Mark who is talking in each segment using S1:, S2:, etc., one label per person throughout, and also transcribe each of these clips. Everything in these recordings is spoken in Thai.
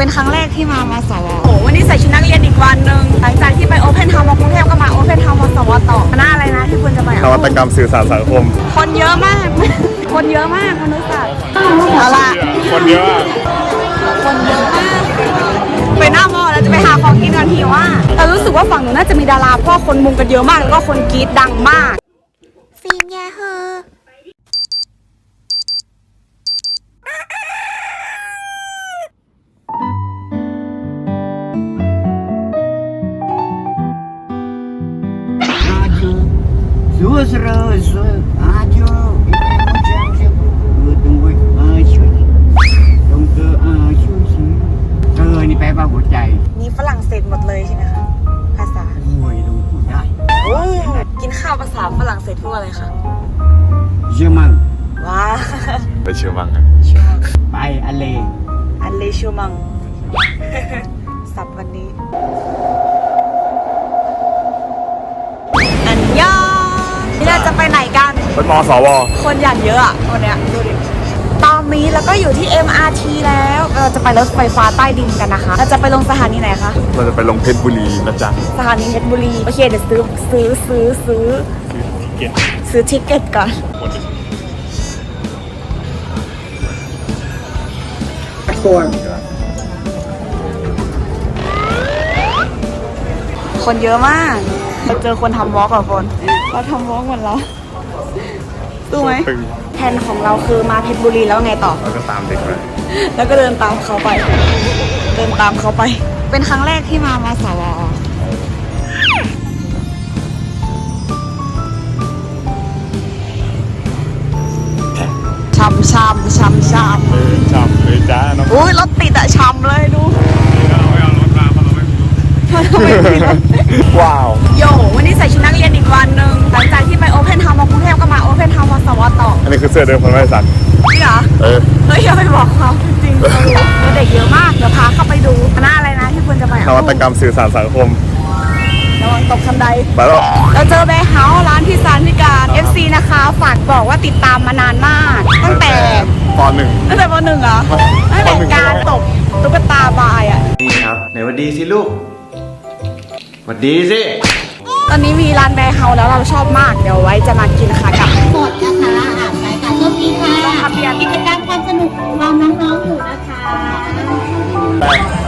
S1: เป็นครั้งแรกที่มามสวโอ้วันนี้ใส่ชุดนักเรียนอีกวันหนึ่งหลังจากที่ไปโอเพนเฮาส์มากรุงเทพก็มาโอเพนเฮาส์มสวต่อคณะอะไรนะที่คุณจะไปอะ
S2: นวัตกรรมสื่อสารสังคม
S1: คนเยอะมาก คนเยอะมากมนุษย์ศาสตร์เอาล่ะ
S2: คนเยอะอะ
S1: คนเยอะมากไปหน้ามอแล้วจะไปหาของกินกันทีว่าแต่รู้สึกว่าฝั่งหนูน่าจะมีดาราเพราะว่าคนมุงกันเยอะมากแล้วก็คนกรี๊ดดังมาก รั่งเศส
S3: พูด
S1: อะไรคะ
S3: เชื่อมั่น
S1: ว้า
S2: ไปเชื่อมั่งอะ
S3: ไปอะเล
S1: อันเลชูมังสับวันนี้ อันยองนี่เราจะไปไหนกัน
S2: เป็นมสว
S1: คนอย่างเยอะอะวันเนี้ยดูดิตอนนี้แล้วก็อยู่ที่ MRT แล้วเราจะไปรถไฟฟ้าใต้ดินกันนะคะเราจะไปลงสถานีไหนคะ
S2: เราจะไปลงเพชรบุรีนะจ๊ะ
S1: สถานีเพชรบุรีโอเคเดี๋ยวซื้อซื้อซื้อซื้อ
S2: เก็ต
S1: ซื้อทิกเก็ตก่อนคนเยอะมากเราเจอคนทำวอล์กกับคนเราทำวอล์กเหมือนเราสู้ไหม
S2: ตึง
S1: แผนของเราคือมาเพชรบุรีแล้วไงต่อ
S2: แล้วก็ตามเด็กไป
S1: แล้วก็เดินตามเขาไป เดินตามเขาไป เป็นครั้งแรกที่มามาสว
S2: จ้าน้องำ
S1: อุ้ยรถติดอะช้ำเลยดู
S2: เราไม่เอารถมาเพราะเราไม่มีรถ
S1: ไม่มีรถ
S2: ว้าว
S1: โยวันนี้ใส่ชุดนักเรียนอีกวันหนึ่งหลังจากที่ไปโอเพนเฮาส์มากรุงเทพก็มาโอเพนเฮาส์มสวต่อ
S2: อันนี้คือเสื้อเดิมคนไม่สัน
S1: จริงเหรอ
S2: เออ
S1: เฮ้ยอย่าไปบอกเขาจริงๆเขารู้เด็กเยอะมากเดี๋ยวพาเข้าไปดูคณะอะไรนะที่คุณจะไป
S2: นวัตกรรมสื่อสารสังคม
S1: ระวังตกคันได
S2: ไปแล้ว
S1: เราเจอแบร์เฮาส์ร้านพี่ซานพิการ FC นะคะ ฝากบอกว่าติดตามมานานมาก ตั้งแต่
S2: ปหนึ่ง
S1: ตั้งแต่ปหนึ่งเหรอตั้งแต่การตบตุ๊กตาบายอะ
S4: นี่ครับไหนหวัดดีสิลูกหวัดดีสิ
S1: ตอนนี้มีร้านแบร์เฮาส์แล้วเราชอบมาก เดี๋ยวไว้จะมากินค่ะกับ
S5: สดนะคะอ่านไปค่ะโชคดีค่ะ
S1: ทะเบียน
S5: กิจกรรมความสนุกของเราน้องๆอยู่นะคะ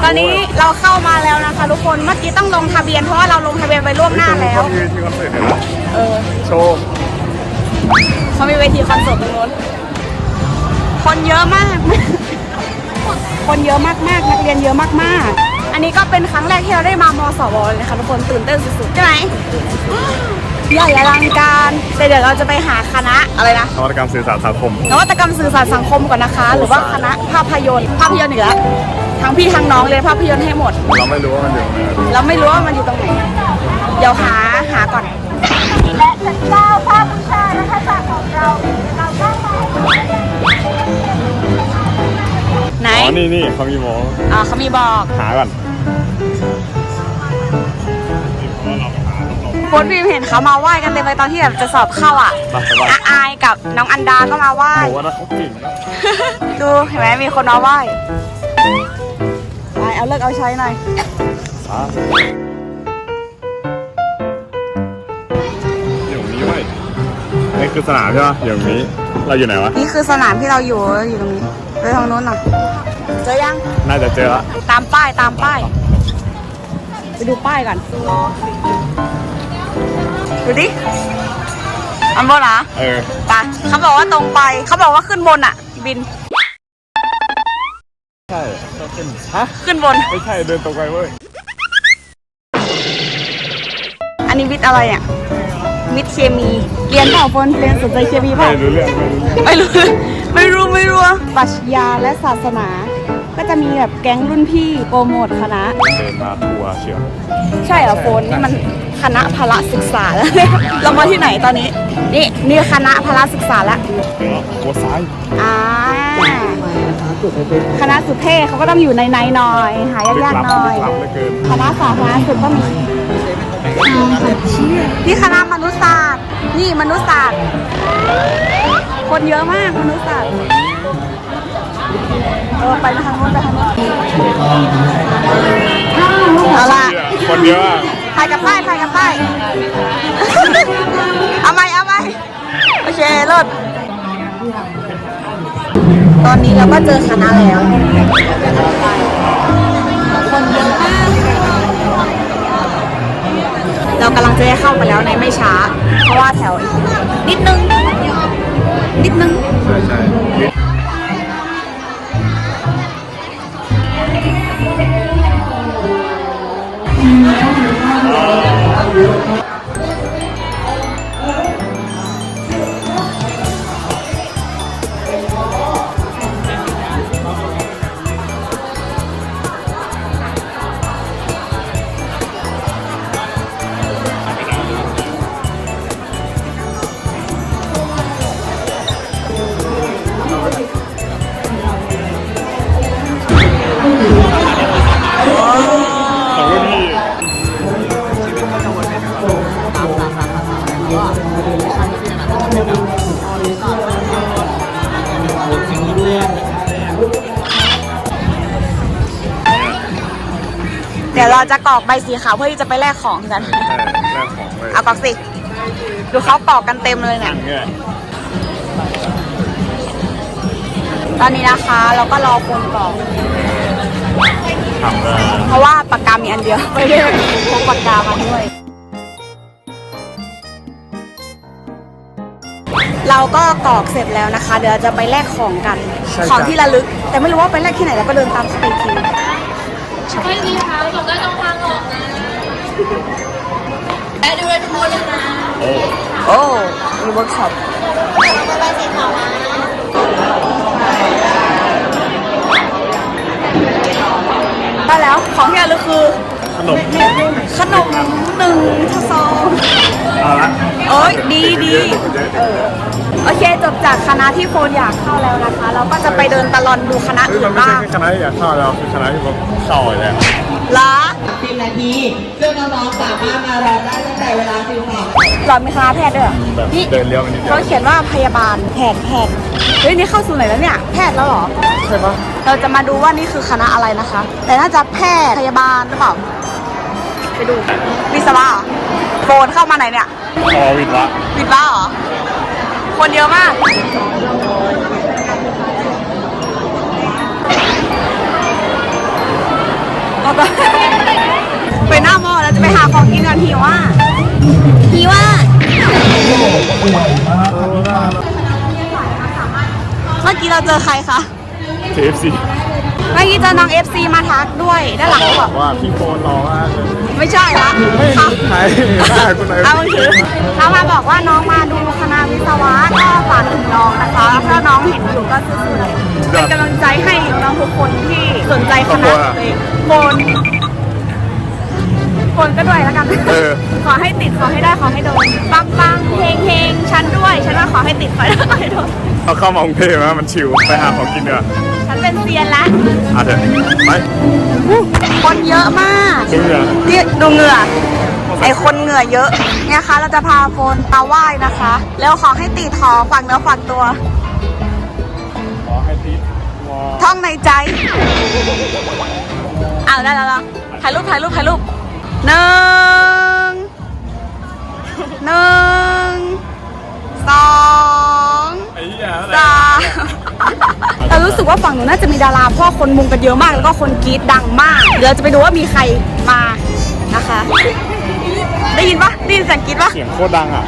S1: ตอนนี้เราเข้ามาแล้วนะคะทุกคนเมื่อกี้ต้องลงทะเบียนเพราะว่าเราลงทะเบียนไปล่วงหน้าแล้ว
S2: มีที่คอนเสิร์ตเนี่ยนะ
S1: เออ
S2: โชว์
S1: เขามีเวทีคอนเสิร์ตตรงนู้นคนเยอะมาก คนเยอะมากๆนักเรียนเยอะมากๆอันนี้ก็เป็นครั้งแรกที่เราได้มามสวเลยนะคะทุกคนตื่นเต้นสุดๆใช่ไหมใหญ่อลังการแต่เดี๋ยวเราจะไปหาคณะอะไรนะ
S2: นวัตกรรมสื่อสารสังคม
S1: นวัตกรรมสื่อสารสังคมก่อนนะคะ หรือว่าคณะภาพยนตร์ภาพยนตร์อีกแล้ว ทั้งพี่ทั้งน้องเรียนภาพยนตร์ให้หมด
S2: เราไม่รู้ว่ามันอยู่ไหน
S1: เราไม่รู้ว่ามันอยู่ตรงไหน เดี๋ยวหาหาก่อน และชั้นเก้าภาพบูชานะคะจากของเรา เราก็มาไหน
S2: อ๋อ นี่นี่เขามีโม
S1: อ่าเขามีบอก
S2: หาก่อน
S1: โค้ดพิมเห็นเขามาไหว้กันเต็มเลยตอนที่แบบจะสอบเข้าอะ
S2: มาสบาย
S1: อาอายกับน้องอันดาก็มาไหว้
S2: โหว่าเขาเก่งนะ
S1: ดูเห็นไหมมีคนมาไหว้ไป เอาเลิกเอาใช้หน่อย
S2: สาอยู่ตรงนี้เว้ยนี่คือสนามใช่ปะอยู่ตรงนี้ เราอยู่ไหนวะ
S1: นี่คือสนามที่เราอยู่เราอยู่ตรงนี้ไปทางนู้นน่ะเจอยัง
S2: น่าจะเจอละ
S1: ตามป้ายตามป้าย ไปดูป้ายก่อนดูดิ อันบนเหรอ
S2: เออ
S1: ไปเขาบอกว่าตรงไป เขาบอกว่าขึ้นบนอะ บิน
S2: ฮะ
S1: ขึ้นบน
S2: ไม่ใช่เดินตรงไปเว้ย
S1: อันนี้วิทย์อะไรอะ วิทย์เคมี เรียนเปล่าฝนเรียนสนใจเคมีเป
S2: ไม่
S1: ล่า
S2: รู้เรื่องไม่รู้เรื่อง
S1: ไม่รู้ ไม่รู้ ไม่รู้ ปรัชญาและศาสนา ก็จะมีแบบแก๊งรุ่นพี่โปรโมทคณะ
S2: เดินมาทัวร์เชียว
S1: ใช่เหรอโฟนนี่มันคณะพละศึกษาแล้ว เรามาที่ไหนตอนนี้ นี่นี่คณะพละศึกษาแล้ว
S2: เหรอหัวซ้าย
S1: อ่า คณะสุเทพเขาก็ต้องอยู่ในในๆหน่อย หายากๆหน่อย
S2: ลึกลับเหลือเกิน
S1: คณะสาธารณสุขก็มีนี่คณะมนุษยศาสตร์ นี่มนุษยศาสตร์ คนเยอะมากมนุษยศาสตร์เออไปทางโน้นไปทางโน้นเอาล่ะ
S2: คนเยอะอะ
S1: ถ่ายกับป้ายถ่ายกับป้าย เอาไหมเอาไหมโอเคเลิศ ตอนนี้เราก็เจอคณะแล้ว คนเยอะมาก เรากำลังจะได้เข้าไปแล้วในไม่ช้า เพราะว่าแถวอีกนิดนึง นิดนึง
S2: ใช่ใช่
S1: เดี๋ยวเราจะกรอกใบสีขาวเพื่อที่จะไปแลกของกัน
S2: ใช่แรกของเลย
S1: เอากรอกสิ ดูเขากรอกกันเต็มเลยเนี่ย
S2: เงี้ย
S1: ตอนนี้นะคะเราก็รอคนกรอก
S2: ทำเลย
S1: เพราะว่าปากกามีอันเดียวไม่ได้พกปากกามาด้วย เราก็กรอกเสร็จแล้วนะคะ เดี๋ยวเราจะไปแลกของกัน ของที่ระลึก แต่ไม่รู้ว่าไปแลกที่ไหนแล้วก็เดินตามสเปคิว
S6: ไม่ดีค่ะอยู่ใกล้องทางออกนะและดูเลยทุกคนเลยนะ
S1: โอ้มีเวิร์กช็อปเราได้แล้ว ของที่ระลึกคือ
S2: นม
S1: ขนมหนึ่งทซอง
S2: เอาละ
S1: โอ้ยดีดีเออโอเคจบจากคณะที่โฟนอยากเข้าแล้วนะคะ เราก็จะไปเดินตะลอนดูคณะ
S2: เฮ้ย
S1: อื่
S2: มันนไม่
S1: บ้าง
S2: ใช่แค่คณะที่อยากเข้าแล้วคือคณะที่ผมเข้าไปแล้ว
S1: เหรอ
S7: 10นาที ซึ่งน้องๆสามารถมารอได้ตั้งแต่เวลา12
S1: หลอดมีคณะแพทย์ด้วยเหรอ
S2: แบบ
S1: นี่
S2: เดินเลี้ยวไปนิดเดียว
S1: เขาเขียนว่าพยาบาลแพทย์แพทย์เฮ้ยนี่เข้าสู่ไหนแล้วเนี่ย แพทย์แล้วเหรอ
S2: ใช่ปะ
S1: เราจะมาดูว่านี่คือคณะอะไรนะคะ แต่น่าจะแพทย์พยาบาลหรือเปล่า ไปดูวิศวะเหรอโฟนเข้ามาไหนเนี่ย
S2: พอวินละ
S1: วิศวะเหรอ คนเยอะมาก เอาไปไปหน้ามอแล้วจะไปหาของกินกันหิวว่าหิวว่าเมื่อกี้เราเจอใครคะ
S2: เคฟซี
S1: เมื่อกี้เจอน้อง FC มาทักด้วย ด้านหลัง
S2: เขา
S1: เขา
S2: บบอ
S1: อก
S2: กว่าพี่โฟนรอมากเลย
S1: ไม่ใช่ละ
S2: ไม่
S1: เขา
S2: ใช่ได้คุณไหน
S1: เอามือถือเขามาบอกว่าน้องมาดูคณะวิศวะก็ฝากถึงน้องนะคะแล้วถ้าน้องเห็นอยู่ก็สู้ๆเลยเป็นกำลังใจให้น้องทุกคนที่สนใจคณะตัวเองโฟนโฟนก็ด้วยแล้วกัน
S2: เออ
S1: ขอให้ติดขอให้ได้ขอให้โดนปังปังๆเฮงเฮงๆฉันด้วยฉันก็ขอให้ติดขอให้ได้ขอให้โดน
S2: เขาเข้ามากรุงเทพนะมันชิวไปหาของกินเถอะ
S1: ฉันเป็นเซียนแล้ว
S2: อะเถอะไป
S1: คนเยอะมาก
S2: ดูเหงื่อ
S1: นี่ดูเหงื่อ ไอคนเหงื่อเยอะเนี่ยคะเราจะพาโฟนมาไหว้นะคะ แล้วขอให้ติดขอฝักเนื้อฝักตัว
S2: ขอให้ติดวอ
S1: ท่องในใจเอาได้แล้วเหรอถ่ายรูปถ่ายรูปถ่ายรูปหนึ่งหนึ่ง
S2: รา
S1: รู้สึกว่าฝั่งหนูน่าจะมีดาราเพราะว่าคนมุงกันเยอะมาก แล้วก็คนกรี๊ดดังมาก เดี๋ยวจะไปดูว่ามีใครมานะคะ ได้ยินปะได้ยินเสียงกรี๊ดปะ
S2: เสียงโคตรดังอะ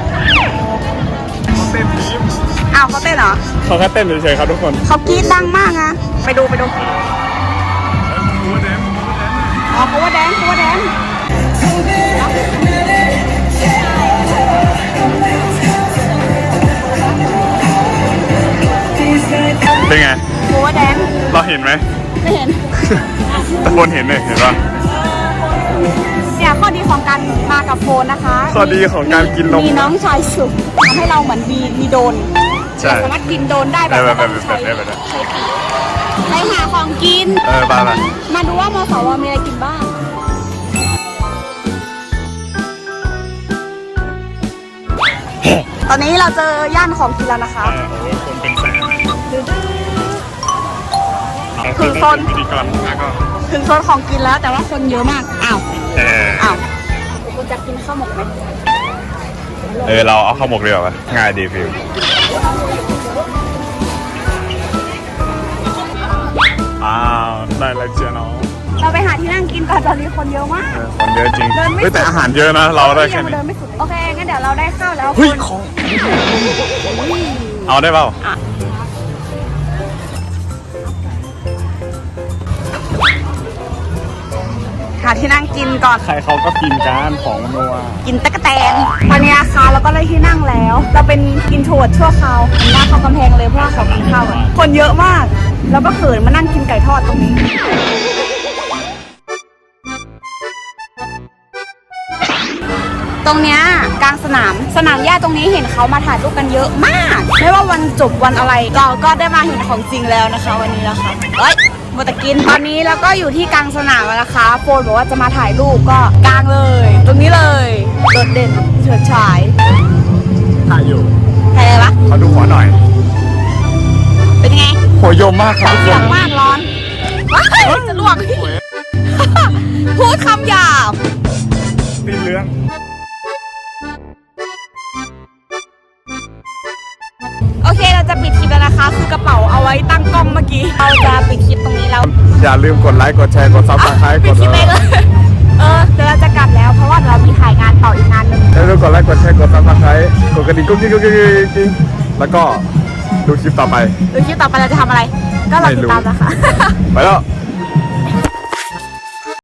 S2: เขาเต้นทีม
S1: อ้าวเขาเต้นเหรอ
S2: เขาแค่เต้นเฉยๆครับทุกคน
S1: เขากรี๊ดดังมากนะไปดูไปดูอ๋อเพราะว่าแดนเพราะว่าแดน
S2: เป็นไง
S1: เพราะว่าแดน
S2: เราเห็นไหม
S1: ไม่เห็น
S2: ตะโกนเห็นเลยเห็นปะ
S1: เนี่ยข้อดีของการมากับโฟนนะคะ
S2: ข้อดีของการกินนม
S1: มีน้องชายสุขทำให้เราเหมือนมีมีโดน
S2: ใช่
S1: เราสามารถกินโดนได้แบ
S2: ได้
S1: บ
S2: แบบแบบ
S1: ไม่
S2: แบ
S1: ต้อง
S2: บ
S1: ใช้
S2: แบบแบบ
S1: ไปหาของกิน
S2: เออไปไป
S1: มาดูว่ามสวมีอะไรกินบ้างตอนนี้เราเจอย่านของกินแล้วนะคะ
S2: เออโอ้ยคนเป็น แสนเลยเอา
S1: คือโซน
S2: พิธีกรแล้วก็
S1: ถึงโซนของกินแล้วแต่ว่าคนเยอะมาก อ้าว
S2: เออ
S1: อ้าวคุณจะกินข้าวหมกไหม
S2: เออเราเอาข้าวหมกดีกว่าปะง่ายดีฟิวอ้าวได้แล้วเจ้าน้อง
S1: เราไปหาที่นั่งกินก่อนตอนนี้คนเยอะมาก
S2: เออคนเยอะจริง
S1: เดินไม่
S2: เฮ้ยแต่
S1: สุด
S2: อาหารเยอะนะ เราได้แค่
S1: ยัง
S2: นี้
S1: เดินไม่สุดโอเคงั้นเดี๋ยวเราได้ข้าวแล้ว
S2: เฮ้ย
S1: คุณ
S2: ของเอาได้เปล่า
S1: หาที่นั่งกินก่อน
S2: ใครเขาก็กินกันของมันนัว
S1: กินตะกะแตนตอนนี้นะคะเราก็ได้ที่นั่งแล้ว เราเป็นกินโทดชั่วคราวหน้าเขากำแพงเลยเพราะว่าเขากินข้าวกันคนเยอะมาก แล้วก็เขินมานั่งกินไก่ทอดตรงนี้ ตรงเนี้ยกลางสนาม สนามหญ้าตรงนี้เห็นเขามาถ่ายรูปกันเยอะมาก ไม่ว่าวันจบวันอะไรเราก็ได้มาเห็นของจริงแล้วนะคะ วันนี้นะคะเอ้ย มาแต่กินตอนนี้แล้วก็อยู่ที่กลางสนามแล้วนะคะโฟนบอกว่าจะมาถ่ายรูปก็กลางเลย ตรงนี้เลยโดดเด่นเฉิดฉาย
S2: ถ่ายอยู่
S1: ถ่ายอะไรวะ
S2: เขาดูหัวหน่อย
S1: เป็นไง
S2: หัวยมมากครับทุก
S1: เสี
S2: ค
S1: ย
S2: น
S1: งมากร้อนว้ายจะลวก พูดคำหยาบ
S2: ตีนเลื้อง
S1: จะปิดคลิปแล้วนะคะ คือกระเป๋าเอาไว้ตั้งกล้องเมื่อกี้ เราจะปิดคลิปตรงนี้แล้ว
S2: อย่าลืมกดไลค์กดแชร์กดซับสไครต์ก
S1: ปิด
S2: ด
S1: คลิปเองเลยเออเดี๋ยวเราจะกลับแล้วเพราะว่าเรามีถ่ายงานต่ออีกงานหนึ่ง
S2: อย่าลืมกดไลค์กดแชร์กดซับสไครต์กดกระดิ่งกุ๊กกิ๊กกุ๊กกิ๊กกุ๊กกิ๊กแล้วก็ดูคลิปต่อไป
S1: ดูคลิปต่อไปเราจะทำอะไร ก็รอติดตามนะคะ
S2: ไปแล้ว
S1: บ